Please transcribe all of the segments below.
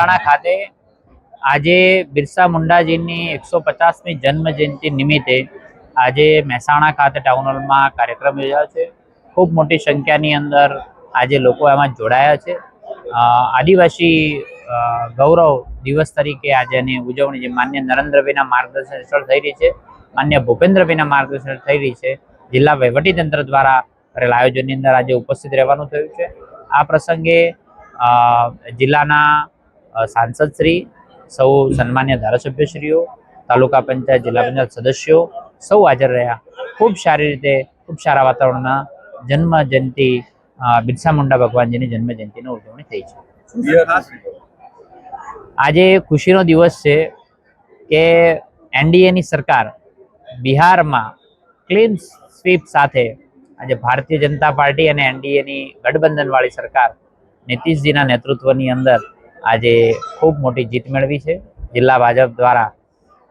મહેસાણા ખાતે આજે બિરસા મુંડાજીની એકસો પચાસમી જન્મ જયંતિ નિમિત્તે આજે મહેસાણા ખાતે ટાઉન હોલમાં કાર્યક્રમ યોજાયો છે. ખૂબ મોટી સંખ્યાની અંદર આજે લોકો એમાં જોડાયા છે. આદિવાસી ગૌરવ દિવસ તરીકે આજે એની ઉજવણી જે માન્ય નરેન્દ્રભાઈના માર્ગદર્શન હેઠળ થઈ રહી છે, માન્ય ભૂપેન્દ્રભાઈના માર્ગદર્શન થઈ રહી છે. જિલ્લા વહીવટીતંત્ર દ્વારા કરેલા આયોજનની અંદર આજે ઉપસ્થિત રહેવાનું થયું છે. આ પ્રસંગે જિલ્લાના સાંસદશ્રી સૌ સન્માન્ય ધારાસભ્યશ્રીઓ, તાલુકા પંચાયત જિલ્લા પંચાયત સદસ્યો, સૌ હાજર રહ્યા. ખૂબ સારી રીતે, ખૂબ સારા વાતાવરણના જન્મ બિરસા મુંડા ભગવાનજીની જન્મ ઉજવણી થઈ છે. આજે ખુશીનો દિવસ છે કે એનડીએની સરકાર બિહારમાં ક્લીન સ્વીપ સાથે આજે ભારતીય જનતા પાર્ટી અને એનડીએની ગઠબંધનવાળી સરકાર નીતિશજીના નેતૃત્વની અંદર આજે ખૂબ મોટી જીત મેળવી છે. જિલ્લા ભાજપ દ્વારા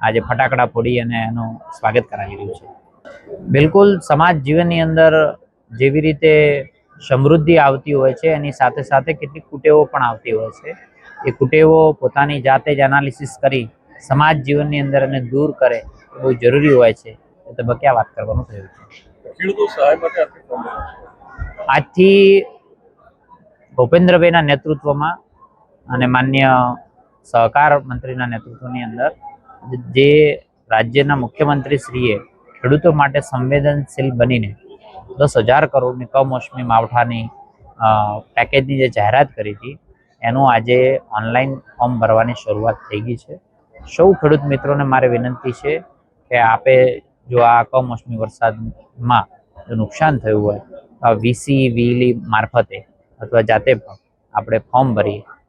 આજે ફટાકડા ફોડી અને એનું સ્વાગત કરાવી રહ્યું છે. બિલકુલ સમાજ જીવનની અંદર જેવી રીતે સમૃદ્ધિ આવતી હોય છે એની સાથે સાથે કેટલીક કુટેવો પણ આવતી હોય છે. એ કુટેવો પોતાની જાતે જ એનાલિસિસ કરી સમાજ જીવનની અંદર એને દૂર કરે એ બહુ જરૂરી હોય છે. એ તબક્કે આ વાત કરવાનું થયું છે. આજથી ભૂપેન્દ્રભાઈના નેતૃત્વમાં અને માન્ય સહકાર મંત્રીના નેતૃત્વની અંદર જે રાજ્યના મુખ્યમંત્રી શ્રીએ ખેડૂતો માટે સંવેદનશીલ બનીને દસ હજાર કરોડની કમોસમી માવઠાની પેકેજની જે જાહેરાત કરી હતી, એનું આજે ઓનલાઈન ફોર્મ ભરવાની શરૂઆત થઈ ગઈ છે. સૌ ખેડૂત મિત્રોને મારે વિનંતી છે કે આપે જો આ કમોસમી વરસાદમાં જો નુકસાન થયું હોય વીસી વીલી મારફતે અથવા જાતે પણ આપણે ફોર્મ ભરીએ.